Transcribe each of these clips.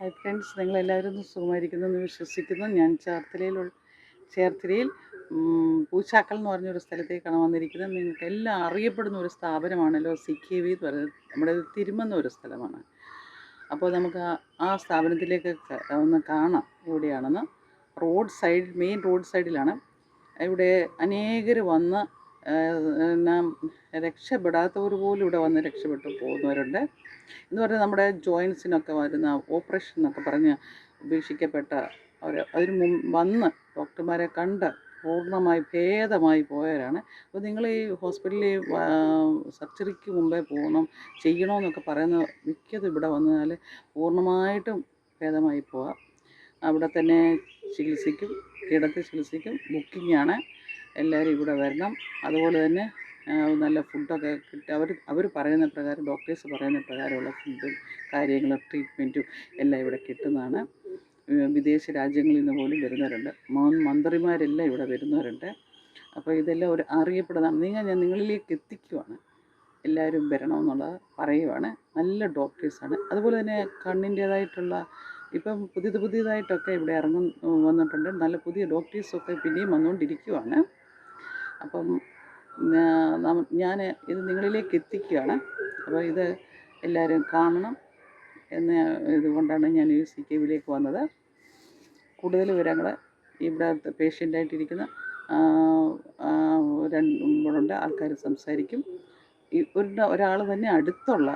Hi friends നിങ്ങളെല്ലാവരും സുഖമായിരിക്കുന്നു എന്ന് വിശ്വസിക്കുന്നു. ഞാൻ ചേർത്തലയിൽ ചേർത്തലയിൽ പൂച്ചാക്കൽ എന്ന് പറഞ്ഞൊരു സ്ഥലത്തേക്കാണ് വന്നിരിക്കുന്നത്. നിങ്ങൾക്ക് എല്ലാം അറിയപ്പെടുന്ന ഒരു സ്ഥാപനമാണല്ലോ സി കെ വി എന്ന് പറയുന്നത്. നമ്മുടെ തിരുമെന്ന ഒരു സ്ഥലമാണ്. അപ്പോൾ നമുക്ക് ആ- സ്ഥാപനത്തിലേക്ക് ഒന്ന് കാണാം. എവിടെയാണെന്ന്? റോഡ് സൈഡ് മെയിൻ റോഡ് സൈഡിലാണ്. ഇവിടെ അനേകർ വന്ന് രക്ഷപ്പെടാത്തവർ പോലും ഇവിടെ വന്ന് രക്ഷപ്പെട്ടു പോകുന്നവരുണ്ട്. എന്ന് പറഞ്ഞാൽ നമ്മുടെ ജോയിൻസിനൊക്കെ വരുന്ന ഓപ്പറേഷൻ എന്നൊക്കെ പറഞ്ഞ് ഉപേക്ഷിക്കപ്പെട്ട അവർ അതിന് മുമ്പ് വന്ന് ഡോക്ടർമാരെ കണ്ട് പൂർണമായി ഭേദമായി പോയവരാണ്. അപ്പോൾ നിങ്ങൾ ഈ ഹോസ്പിറ്റലിൽ സർജറിക്ക് മുമ്പേ പോകണം ചെയ്യണമെന്നൊക്കെ പറയുന്ന മിക്കതും ഇവിടെ വന്നാൽ പൂർണമായിട്ടും ഭേദമായി പോവാം. അവിടെ തന്നെ ചികിത്സിക്കും കിടത്തി ചികിത്സിക്കും ബുക്കിംഗാണ് എല്ലാവരും ഇവിടെ വരണം. അതുപോലെ തന്നെ നല്ല ഫുഡൊക്കെ കിട്ടുക അവർ അവർ പറയുന്ന പ്രകാരം ഡോക്ടേഴ്സ് പറയുന്ന പ്രകാരമുള്ള ഫുഡും കാര്യങ്ങളും ട്രീറ്റ്മെന്റും എല്ലാം ഇവിടെ കിട്ടുന്നതാണ്. വിദേശ രാജ്യങ്ങളിൽ നിന്ന് പോലും വരുന്നവരുണ്ട്. മോൻ മന്ത്രിമാരെല്ലാം ഇവിടെ വരുന്നവരുണ്ട്. അപ്പോൾ ഇതെല്ലാം ഒരു അറിയപ്പെടുന്നതാണ്. നിങ്ങൾ ഞാൻ നിങ്ങളിലേക്ക് എത്തിക്കുവാണ്. എല്ലാവരും വരണമെന്നുള്ളത് പറയുവാണ്. നല്ല ഡോക്ടേഴ്സാണ് അതുപോലെ തന്നെ കണ്ണിന്റേതായിട്ടുള്ള ഇപ്പം പുതിയത് പുതിയതായിട്ടൊക്കെ ഇവിടെ ഇറങ്ങും വന്നിട്ടുണ്ട്. നല്ല പുതിയ ഡോക്ടേഴ്സൊക്കെ പിന്നെയും വന്നുകൊണ്ടിരിക്കുവാണ്. അപ്പം ഞാൻ ഇത് നിങ്ങളിലേക്ക് എത്തിക്കുകയാണ്. അപ്പോൾ ഇത് എല്ലാവരും കാണണം എന്ന ഇതുകൊണ്ടാണ് ഞാൻ ഈ സി കെ വിയിലേക്ക് വന്നത്. കൂടുതൽ വിവരങ്ങൾ ഇവിടെ പേഷ്യന്റായിട്ടിരിക്കുന്ന രണ്ടുണ്ട് ആൾക്കാർ സംസാരിക്കും. ഒരു ഒരാൾ തന്നെ അടുത്തുള്ള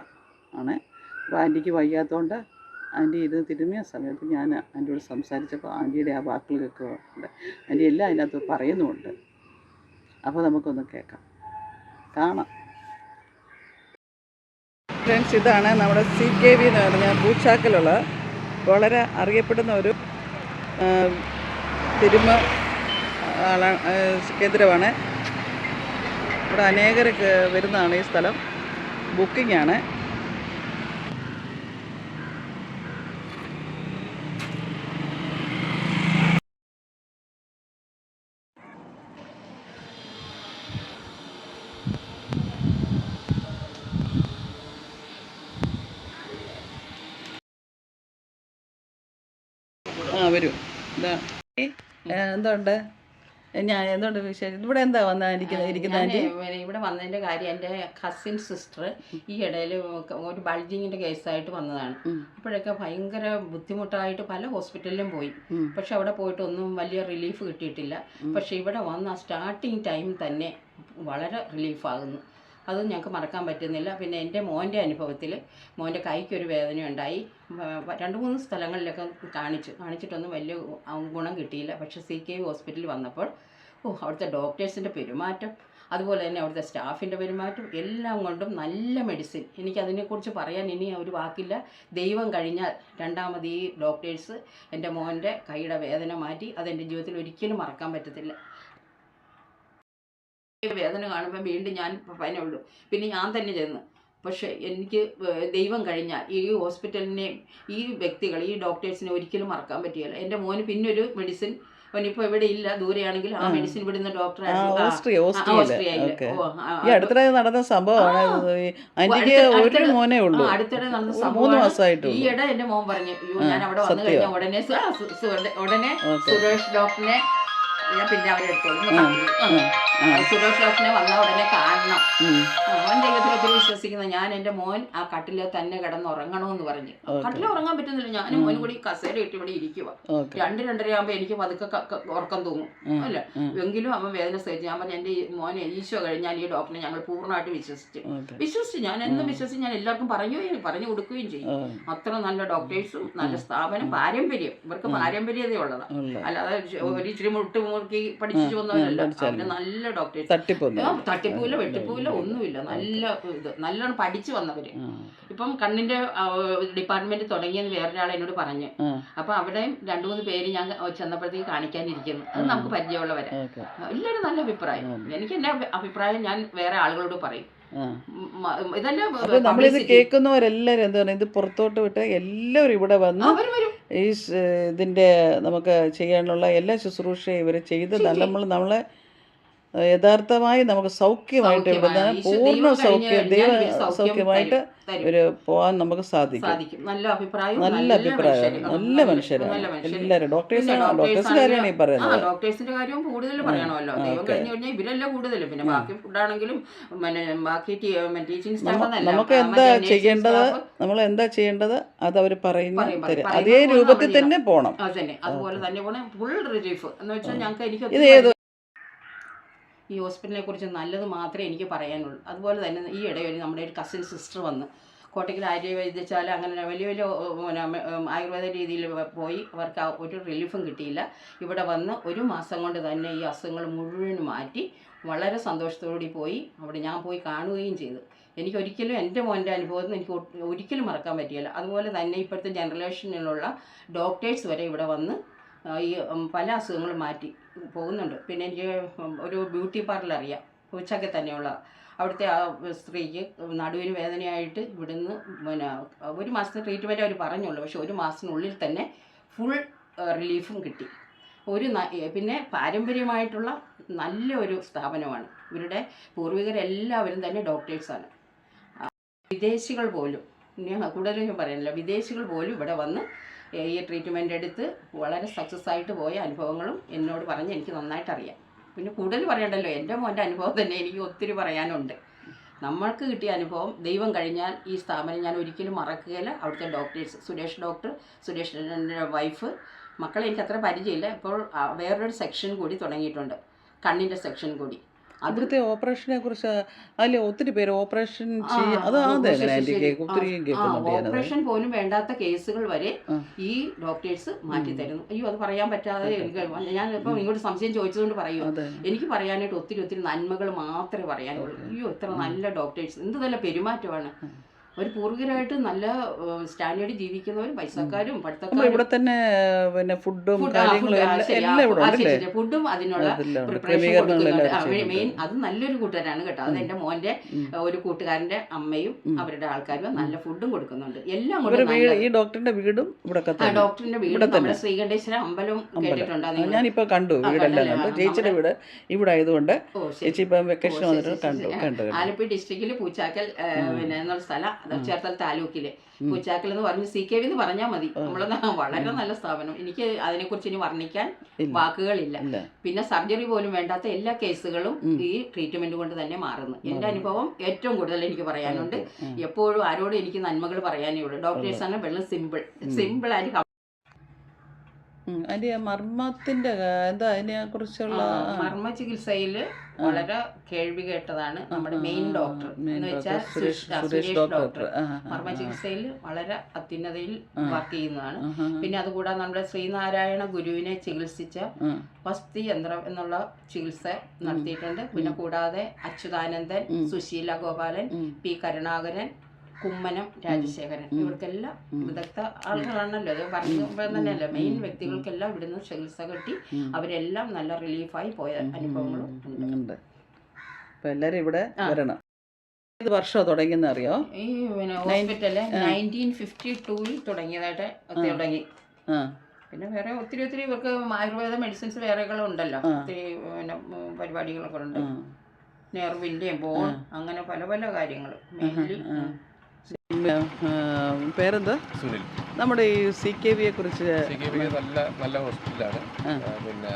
ആണ്. അപ്പോൾ ആന്റിക്ക് വയ്യാത്തതുകൊണ്ട് ആന്റി ഇത് തിരുമിയ സമയത്ത് ഞാൻ ആന്റിയോട് സംസാരിച്ചപ്പോൾ ആന്റിയുടെ ആ വാക്കുകൾ കേൾക്കുന്നുണ്ട് ആന്റി എല്ലാം അതിനകത്ത് പറയുന്നുമുണ്ട്. അപ്പോൾ നമുക്കൊന്ന് കേൾക്കാം. കാണാം. ഫ്രണ്ട്സ് ഇതാണ് നമ്മുടെ സി കെ വി എന്ന് പറഞ്ഞ പൂച്ചാക്കലുള്ള വളരെ അറിയപ്പെടുന്ന ഒരു തിരുമ കേന്ദ്രമാണ്. ഇവിടെ അനേകർ വരുന്നതാണ് ഈ സ്ഥലം. ബുക്കിംഗ് ആണ്. ആ വരൂ. എന്താ എന്തുണ്ട്? ഞാൻ എന്തുകൊണ്ട് വിശേഷം? ഇവിടെ എന്താ വന്നാ ഇരിക്കുന്നത് ഇവിടെ വന്നതിന്റെ കാര്യം എന്റെ കസിൻ സിസ്റ്റർ ഈ ഇടയിൽ ഒരു ബൾജിങ്ങിന്റെ കേസായിട്ട് വന്നതാണ്. അപ്പോഴൊക്കെ ഭയങ്കര ബുദ്ധിമുട്ടായിട്ട് പല ഹോസ്പിറ്റലിലും പോയി. പക്ഷെ അവിടെ പോയിട്ട് ഒന്നും വലിയ റിലീഫ് കിട്ടിയിട്ടില്ല. പക്ഷെ ഇവിടെ വന്ന സ്റ്റാർട്ടിങ് ടൈം തന്നെ വളരെ റിലീഫാകുന്നു അത് ഞങ്ങൾക്ക് മറക്കാൻ പറ്റുന്നില്ല. പിന്നെ എന്റെ മോന്റെ അനുഭവത്തിൽ മോന്റെ കൈക്കൊരു വേദന ഉണ്ടായി രണ്ട് മൂന്ന് സ്ഥലങ്ങളിലൊക്കെ കാണിച്ചു കാണിച്ചിട്ടൊന്നും വലിയ ഗുണം കിട്ടിയില്ല. പക്ഷേ സി കെ ഹോസ്പിറ്റലിൽ വന്നപ്പോൾ ഓ അവിടുത്തെ ഡോക്ടേഴ്സിന്റെ പെരുമാറ്റം അതുപോലെ തന്നെ അവിടുത്തെ സ്റ്റാഫിന്റെ പെരുമാറ്റം എല്ലാം കൊണ്ടും നല്ല മെഡിസിൻ. എനിക്കതിനെക്കുറിച്ച് പറയാൻ ഇനി ഒരു വാക്കില്ല. ദൈവം കഴിഞ്ഞാൽ രണ്ടാമത് ഈ ഡോക്ടേഴ്സ് എന്റെ മോന്റെ കൈയുടെ വേദന മാറ്റി അതെന്റെ ജീവിതത്തിൽ ഒരിക്കലും മറക്കാൻ പറ്റത്തില്ല. വേദന കാണുമ്പോൾ വീണ്ടും ഞാൻ പനുള്ളൂ പിന്നെ ഞാൻ തന്നെ ചെന്ന്. പക്ഷേ എനിക്ക് ദൈവം കഴിഞ്ഞാൽ ഈ ഹോസ്പിറ്റലിനെയും ഈ വ്യക്തികൾ ഈ ഡോക്ടേഴ്സിനെ ഒരിക്കലും മറക്കാൻ പറ്റിയല്ല എന്റെ മോന് പിന്നൊരു മെഡിസിൻ അവനിപ്പോൾ ഇവിടെ ഇല്ല ദൂരെയാണെങ്കിൽ ആ. മെഡിസിൻ ഇവിടുന്ന് ഡോക്ടർ അടുത്തിടെ നടന്ന സംഭവമാണ്. ആന്റിക്ക് ഒരു മോനെ ഉള്ളൂ. അടുത്തിടെ നടന്ന മാസമായിട്ടുള്ളൂ. ഈയിടെ എന്റെ മോൻ പറഞ്ഞു ഞാൻ അവിടെ വന്നു കഴിഞ്ഞ കഴിഞ്ഞാൽ ഉടനെ ഉടനെ സുരേഷ് ഡോക്ടറിനെ ഞാൻ പിന്നെ അവരെ എടുത്തോളൂ ഇന്ന് ആ, പറഞ്ഞു. ആ. ആ, ആ, ആ, സുരേഷ് ഡോക്ടറിനെ വന്ന ഉടനെ കാണണം. അവൻ ദൈവത്തിൽ ഒത്തിരി വിശ്വസിക്കുന്ന. ഞാൻ എന്റെ മോൻ ആ കട്ടിൽ തന്നെ കിടന്ന് ഉറങ്ങണമെന്ന് പറഞ്ഞു. കട്ടിൽ ഉറങ്ങാൻ പറ്റുന്നില്ല. ഞാൻ മോൻ മോനും കൂടി കസേര ഇട്ട് ഇവിടെ ഇരിക്കുക രണ്ട് രണ്ടര ആകുമ്പോ എനിക്ക് പതുക്കെ ഉറക്കം തൂങ്ങും. അല്ല? എങ്കിലും അവൻ വേദന സഹിച്ചു. ഞാൻ പറഞ്ഞു എന്റെ മോൻ മോനെ ഈശോ കഴിഞ്ഞാൽ ഈ ഡോക്ടറെ ഞങ്ങൾ പൂർണമായിട്ട് വിശ്വസിച്ചു. വിശ്വസിച്ചു. ഞാൻ എന്നും. വിശ്വസിച്ച് ഞാൻ എല്ലാവർക്കും പറയുകയും പറഞ്ഞു കൊടുക്കുകയും ചെയ്യും. അത്ര നല്ല ഡോക്ടേഴ്സും നല്ല സ്ഥാപനം പാരമ്പര്യം. ഇവർക്ക് പാരമ്പര്യതയുള്ളതാണ് അല്ലാതെ ഒരിച്ചിരി ഒരു ഇച്ചിരി മുട്ട് മുറുക്കി പഠിച്ചു വന്നവരല്ല നല്ല ഡോക്ടേഴ്സ് തട്ടിപ്പൊന്നും തട്ടിപ്പൂല വെട്ടിപ്പൂല ഒന്നുമില്ല. നല്ല ഇത് നല്ലോണം പഠിച്ചു വന്നവര്. ഇപ്പം കണ്ണിന്റെ ഡിപ്പാർട്ട്മെന്റ് തുടങ്ങിയെന്ന് വേറൊരാൾ എന്നോട് പറഞ്ഞു. അപ്പൊ അവിടെയും രണ്ടു മൂന്ന് പേര് ഞാൻ ചെന്നപ്പോഴത്തേക്ക് കാണിക്കാനിരിക്കുന്നു. അത് നമുക്ക് പരിചയമുള്ളവരെ. എല്ലാവരും നല്ല അഭിപ്രായം. എനിക്ക് എന്റെ അഭി- അഭിപ്രായം ഞാൻ വേറെ ആളുകളോട് പറയും. അപ്പൊ നമ്മളിത് കേൾക്കുന്നവരെല്ലാരും എന്താ പറയുക ഇത് പുറത്തോട്ട് വിട്ട് എല്ലാവരും ഇവിടെ വന്ന് ഈ ഇതിന്റെ നമുക്ക് ചെയ്യാനുള്ള എല്ലാ ശുശ്രൂഷയും ഇവർ ചെയ്ത് നല്ല നമ്മൾ നമ്മളെ യഥാർത്ഥമായി നമുക്ക് സൗഖ്യമായിട്ട് സൗഖ്യമായി. ഇവിടുന്ന് പൂർണ സൗഖ്യം ദൈവ സൗഖ്യം സൗഖ്യമായിട്ട്. ഒരു പോകാൻ നമുക്ക് സാധിക്കും. നല്ല അഭിപ്രായം നല്ല അഭിപ്രായം നല്ല മനുഷ്യരാണ്. എല്ലാവരും ഡോക്ടേഴ്സ് ഡോക്ടേഴ്സ് കാര്യമാണ് ഈ പറയുന്നത്. ഡോക്ടേഴ്സിന്റെ കാര്യവും കൂടുതൽ പറയണമല്ലോ. ദൈവം. കഴിഞ്ഞു കഴിഞ്ഞാൽ ഇവരല്ല കൂടുതൽ പിന്നെ ബാക്കി ഫുഡാണെങ്കിലും ബാക്കി ടീച്ചിങ് നമുക്ക് എന്താ ചെയ്യേണ്ടത്? നമ്മൾ എന്താ ചെയ്യേണ്ടത്? അത് അവർ പറയുന്ന തരും. അതേ രൂപത്തിൽ തന്നെ പോണം. അതുപോലെ തന്നെ പോണേ. ഫുൾ റിലീഫ് എന്ന് വെച്ചാൽ ഞങ്ങൾക്ക് എനിക്ക് ഇത് ഏത് ഈ ഹോസ്പിറ്റലിനെ കുറിച്ച് നല്ലത് മാത്രമേ എനിക്ക് പറയാനുള്ളൂ. അതുപോലെ തന്നെ ഈ ഇടയിൽ നമ്മുടെ ഒരു കസിൻ സിസ്റ്റർ വന്ന് കോട്ടയ്ക്കൽ ആര്യവൈദ്യശാല അങ്ങനെ വലിയ വലിയ ആയുർവേദ രീതിയിൽ പോയി അവർക്ക് ഒരു റിലീഫും കിട്ടിയില്ല. ഇവിടെ വന്ന് ഒരു മാസം കൊണ്ട് തന്നെ ഈ അസുഖങ്ങൾ മുഴുവൻ മാറ്റി വളരെ സന്തോഷത്തോടുകൂടി പോയി. അവിടെ ഞാൻ പോയി കാണുകയും ചെയ്തു. എനിക്ക് ഒരിക്കലും എന്റെ മോന്റെ അനുഭവത്തിൽ എനിക്ക് ഒരിക്കലും മറക്കാൻ പറ്റിയില്ല. അതുപോലെ തന്നെ ഇപ്പോഴത്തെ ജനറേഷനിലുള്ള ഡോക്ടേഴ്സ് വരെ ഇവിടെ വന്ന് ഈ പല അസുഖങ്ങളും മാറ്റി പോകുന്നുണ്ട്. പിന്നെ എനിക്ക് ഒരു ബ്യൂട്ടി പാർലർ അറിയാം. ഉച്ചയ്ക്ക് തന്നെയുള്ള. അവിടുത്തെ ആ സ്ത്രീക്ക് നടുവിന് വേദനയായിട്ട് ഇവിടുന്ന് പിന്നെ ഒരു മാസത്തെ ട്രീറ്റ്മെന്റ് അവർ പറഞ്ഞുള്ളൂ. പക്ഷെ ഒരു മാസത്തിനുള്ളിൽ തന്നെ ഫുൾ റിലീഫും കിട്ടി. ഒരു പിന്നെ പാരമ്പര്യമായിട്ടുള്ള നല്ലൊരു സ്ഥാപനമാണ്. ഇവരുടെ പൂർവികരെല്ലാവരും തന്നെ ഡോക്ടേഴ്സാണ്. വിദേശികൾ പോലും കൂടുതലും ഞാൻ പറയുന്നില്ല വിദേശികൾ പോലും ഇവിടെ വന്ന് ഈ ട്രീറ്റ്മെന്റ് എടുത്ത് വളരെ സക്സസ് ആയിട്ട് പോയ അനുഭവങ്ങളും എന്നോട് പറഞ്ഞ് എനിക്ക് നന്നായിട്ട് അറിയാം പിന്നെ കൂടുതൽ പറയണ്ടല്ലോ എന്റെ മോന്റെ അനുഭവം തന്നെ എനിക്ക് ഒത്തിരി പറയാനുണ്ട്. നമ്മൾക്ക് കിട്ടിയ അനുഭവം ദൈവം കഴിഞ്ഞാൽ ഈ സ്ഥാപനം ഞാൻ ഒരിക്കലും മറക്കുകയില്ല. അവിടുത്തെ ഡോക്ടേഴ്സ് സുരേഷ് ഡോക്ടർ സുരേഷിന്റെ വൈഫ് മക്കളെ എനിക്ക് അത്ര പരിചയമില്ല. ഇപ്പോൾ വേറൊരു സെക്ഷൻ കൂടി തുടങ്ങിയിട്ടുണ്ട്. കണ്ണിന്റെ സെക്ഷൻ കൂടി. അത് അവിടുത്തെ ഓപ്പറേഷനെ കുറിച്ച് അല്ലെ ഒത്തിരി പേര് ഓപ്പറേഷൻ അത് ഓപ്പറേഷൻ പോലും വേണ്ടാത്ത കേസുകൾ വരെ ഈ ഡോക്ടേഴ്സ് മാറ്റി തരുന്നു. അയ്യോ അത് പറയാൻ പറ്റാതെ എനിക്ക് ഞാൻ ഇപ്പം ഇങ്ങോട്ട് സംശയം ചോദിച്ചതുകൊണ്ട് പറയൂ എനിക്ക് പറയാനായിട്ട് ഒത്തിരി ഒത്തിരി നന്മകൾ മാത്രമേ പറയാനുള്ളൂ. അയ്യോ ഇത്ര നല്ല ഡോക്ടേഴ്സ്. എന്ത് നല്ല പെരുമാറ്റമാണ്. ഒരു പൂർവികരായിട്ട് നല്ല സ്റ്റാൻഡേർഡ് ജീവിക്കുന്നവരും പൈസക്കാരും പഠിത്തക്കാരും ഇവിടെ തന്നെ പിന്നെ ഫുഡും. ഫുഡും അതിനുള്ള അവർ മെയിൻ അത് നല്ലൊരു കൂട്ടുകാരാണ് കേട്ടോ. അത് എന്റെ മോന്റെ ഒരു കൂട്ടുകാരന്റെ അമ്മയും അവരുടെ ആൾക്കാരും നല്ല ഫുഡും കൊടുക്കുന്നുണ്ട്. എല്ലാം ഈ ഡോക്ടറിന്റെ വീടും ഇവിടെ ഡോക്ടറിന്റെ വീട് നമ്മുടെ. ശ്രീകണ്ഠേശ്വര അമ്പലം കേട്ടിട്ടുണ്ടോ ഞാനിപ്പോ കണ്ടു വീടെല്ലാം കണ്ടു. ചേച്ചിയുടെ വീട് ഇവിടെ ആയതുകൊണ്ട് ചേച്ചി ഇപ്പം വെക്കേഷൻ വന്നിട്ട് കണ്ടു കണ്ടു ആലപ്പുഴ ഡിസ്ട്രിക്റ്റിൽ പൂച്ചാക്കൽ പിന്നെ എന്നുള്ള സ്ഥലം. ചേർത്തല താലൂക്കിലെ. ഉം. പൂച്ചാക്കൽ എന്ന് പറഞ്ഞ് സി കെ വി എന്ന് പറഞ്ഞാൽ മതി. ആ. നമ്മളെ വളരെ നല്ല സ്ഥാപനം. എനിക്ക് അതിനെക്കുറിച്ച് ഇനി വർണിക്കാൻ വാക്കുകളില്ല. പിന്നെ സർജറി പോലും വേണ്ടാത്ത എല്ലാ കേസുകളും ഈ ട്രീറ്റ്മെന്റ് കൊണ്ട് തന്നെ മാറുന്നു. എന്റെ അനുഭവം ഏറ്റവും കൂടുതൽ എനിക്ക് പറയാനുണ്ട്. എപ്പോഴും ആരോടും എനിക്ക് നന്മകൾ പറയാനേ ഉള്ളൂ. ഡോക്ടേഴ്സ് ആണ് വെള്ളം സിമ്പിൾ സിമ്പിൾ ആയിട്ട്. അതിന്റെ മർമ്മത്തിന്റെ എന്താ അതിനെ കുറിച്ചുള്ള മർമ്മ ചികിത്സയിൽ വളരെ കേൾവി കേട്ടതാണ് നമ്മുടെ മെയിൻ ഡോക്ടർ എന്ന് വെച്ചാൽ സുരേഷ് ഡോക്ടർ. മർമ്മ ചികിത്സയിൽ വളരെ അത്യുന്നതയിൽ വർക്ക് ചെയ്യുന്നതാണ്. പിന്നെ അതുകൂടാതെ നമ്മുടെ ശ്രീനാരായണ ഗുരുവിനെ ചികിത്സിച്ച വസ്തി യന്ത്രം എന്നുള്ള ചികിത്സ നടത്തിയിട്ടുണ്ട്. പിന്നെ കൂടാതെ അച്യുതാനന്ദൻ സുശീല ഗോപാലൻ പി കരുണാകരൻ കുമ്മനം രാജശേഖരൻ. ഇവർക്കെല്ലാം. വിദഗ്ധ ആളുകളാണല്ലോ. അത് പറയുമ്പോൾ തന്നെയല്ലേ മെയിൻ വ്യക്തികൾക്കെല്ലാം ഇവിടുന്ന് ചികിത്സ കിട്ടി. അവരെല്ലാം നല്ല റിലീഫായി പോയ അനുഭവങ്ങളും ഉണ്ട്. അപ്പൊ ഇവിടെ. വരണം. ഏത് വർഷം തുടങ്ങിയെന്ന് അറിയോ? ഈ പിന്നെ ഹോസ്പിറ്റൽ നയന്റീൻ ഫിഫ്റ്റി ടൂവിൽ തുടങ്ങിയതായിട്ട് തുടങ്ങി. പിന്നെ വേറെ ഒത്തിരി ഒത്തിരി ഇവർക്ക് ആയുർവേദ മെഡിസിൻസ് വേറെകളും ഉണ്ടല്ലോ. ഒത്തിരി പിന്നെ പരിപാടികളൊക്കെ ഉണ്ട്. നെർവിന്റെയും ബോൺ അങ്ങനെ പല പല കാര്യങ്ങൾ മെയിൻലി പേരെന്താ? സുനിൽ. നമ്മുടെ ഈ സി കെ വിയെ കുറിച്ച് നല്ല നല്ല ഹോസ്പിറ്റലാണ്. പിന്നെ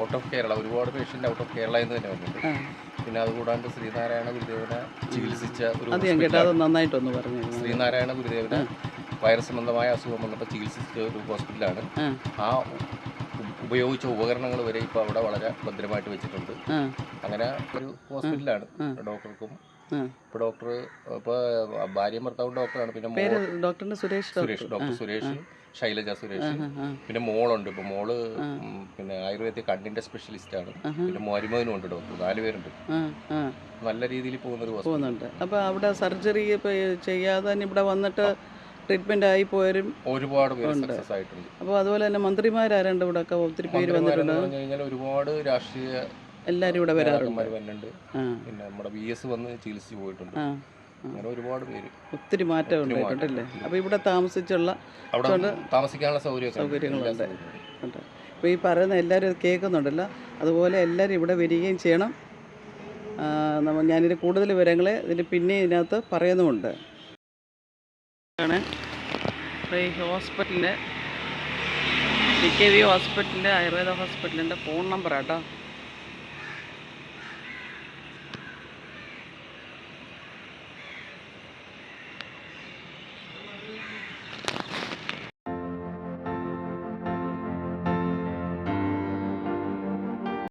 ഔട്ട് ഓഫ് കേരള ഒരുപാട് പേഷ്യന്റ് ഔട്ട് ഓഫ് കേരള എന്ന് തന്നെ വന്നിട്ടുണ്ട് പിന്നെ അതുകൂടാണ്ട് ശ്രീനാരായണ ഗുരുദേവനെ ചികിത്സിച്ച ഒരു നന്നായിട്ടൊന്ന് പറഞ്ഞു ശ്രീനാരായണ ഗുരുദേവനെ വൈറസ് സംബന്ധമായ അസുഖം വന്നപ്പോൾ ചികിത്സിച്ച ഒരു ഹോസ്പിറ്റലാണ്. ആ. ആ ഉപയോഗിച്ച ഉപകരണങ്ങൾ വരെ ഇപ്പോൾ അവിടെ വളരെ ഭദ്രമായിട്ട് വെച്ചിട്ടുണ്ട്. അങ്ങനെ ഒരു ഹോസ്പിറ്റലാണ് ഡോക്ടർക്കും ആ. ഇപ്പോൾ ഡോക്ടർ ഇപ്പൊ ഭാര്യയും ഭർത്താവും ഡോക്ടറാണ്. പിന്നെ ഡോക്ടറിന്റെ സുരേഷ് സുരേഷ് ഡോക്ടർ സുരേഷ് ശൈലജ സുരേഷ്. പിന്നെ മോളുണ്ട്. ഇപ്പൊ മോൾ. പിന്നെ ആയുർവേദിക് കണ്ണിന്റെ സ്പെഷ്യലിസ്റ്റ് ആണ്. പിന്നെ മരുമകനും ഉണ്ട് ഡോക്ടർ. നാല് പേരുണ്ട്. ആ, ആ, നല്ല രീതിയിൽ പോകുന്ന ഒരു ഹോസ്പിറ്റൽ പോകുന്നുണ്ട്. അപ്പോൾ അവിടെ സർജറി ചെയ്യാതെ തന്നെ ഇവിടെ വന്നിട്ട് ട്രീറ്റ്മെന്റ് ആയി പോയവരും ഒരുപാട് സക്സസ് ആയിട്ടുണ്ട്. അപ്പോൾ അതുപോലെ തന്നെ മന്ത്രിമാരാരുണ്ട് ഇവിടെ ഒക്കെ ഒത്തിരി പേര് വന്നിട്ടുണ്ട്? ഒരുപാട് രാഷ്ട്രീയ എല്ലാവരും ഇവിടെ വരാറുണ്ട്. വരുന്നുണ്ട് പിന്നെ നമ്മുടെ ബി എസ് വന്ന് ചികിത്സിച്ച് പോയിട്ടുണ്ട്. അങ്ങനെ ഒരുപാട് പേര്. ഒത്തിരി മാറ്റം ഉണ്ടായിട്ടുണ്ടല്ലേ. അപ്പോൾ ഇവിടെ താമസിച്ചുള്ള താമസിക്കാനുള്ള സൗകര്യങ്ങളുണ്ട്. അപ്പോൾ ഈ പറയുന്ന എല്ലാവരും കേൾക്കുന്നുണ്ടല്ലോ. അതുപോലെ എല്ലാവരും ഇവിടെ വരികയും ചെയ്യണം. ആ, നമ്മ ഞാനിത് കൂടുതൽ വിവരങ്ങൾ ഇതിന് പിന്നെ ഇതിനകത്ത് പറയുന്നുമുണ്ട്. ആണ്. ഈ ഹോസ്പിറ്റലിന്റെ സി കെ വി ഹോസ്പിറ്റലിന്റെ ആയുർവേദ ഹോസ്പിറ്റലിന്റെ ഫോൺ നമ്പർ കേട്ടോ